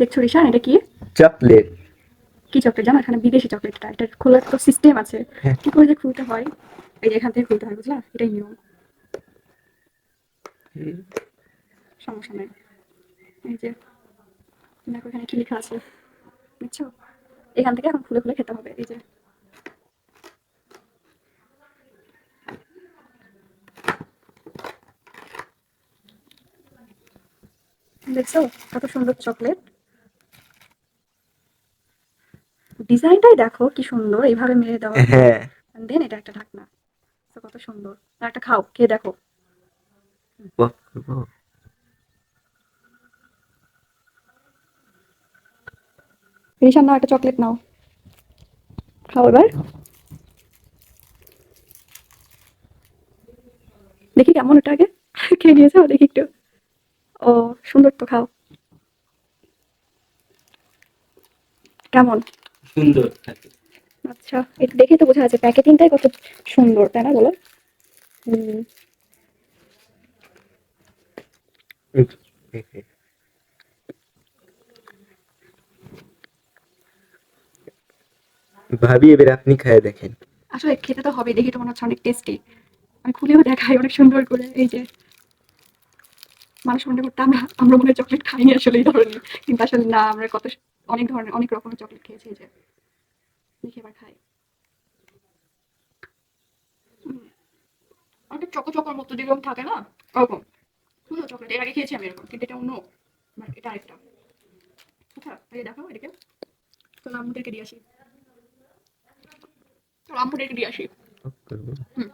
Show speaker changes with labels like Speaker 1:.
Speaker 1: দেখছ রিশান এটা কি?
Speaker 2: চকলেট
Speaker 1: কি চকলেট জানো? এখানে বিদেশি চকলেটটা এটা খোলার তো সিস্টেম আছে।
Speaker 2: হ্যাঁ।
Speaker 1: কি করে যে খুলতে হয়? এই যে এখান থেকে খুলতে হয় বুঝলা? এটাই নিয়ম। সমস্যা নেই। এই যে দেখো এখানে কি লেখা আছে। বুঝছ? এখান থেকে এখন খুলে খুলে খেতে হবে এই যে। দেখছ? কত সুন্দর চকলেট ডিজাইনটাই দেখো কি সুন্দর। এইভাবে মেরে দেওয়া
Speaker 2: হ্যাঁ।
Speaker 1: দেন এটা একটা ঢাকনা। তো কত সুন্দর। আর একটা খাও খেয়ে দেখো। রিশান নাও একটা চকলেট নাও। খাও এবার। দেখি কেমন ওটা আগে। খেয়ে নিয়েছো দেখি একটু। ও সুন্দর তো খাও। কেমন?
Speaker 2: সুন্দর থাকে।
Speaker 1: আচ্ছা এটা দেখে তো বোঝা যাচ্ছে প্যাকেটিংটাই কত সুন্দর তাই না বলো? হুম।
Speaker 2: ভাবি এবার আপনি খায় দেখেন।
Speaker 1: আসলে খেতে তো হবে দেখি তো মনে হচ্ছে অনেক টেস্টি আমি খুলেও দেখাই অনেক সুন্দর করে এই যে। মানুষ মনে করতে আমরা আমরা মনে চকলেট খাইনি আসলে এই ধরনের। কিন্তু আসলে না আমরা কত অনেক ধরনের অনেক রকমের চকলেট খেয়েছি এই যে। দেখি এবার খাই। হুম। একটা চকো চকোর মতো যেরকম থাকে না? ওরকম। সুন্দর চকলেট এর আগে খেয়েছি আমি এরকম কিন্তু এটা অন্য। এটা আরেকটা। আচ্ছা এই দেখো এদিকে তো আম্মুদেরকে দিয়ে আসি। তো আম্মুদেরকে দিয়ে আসি। হুম।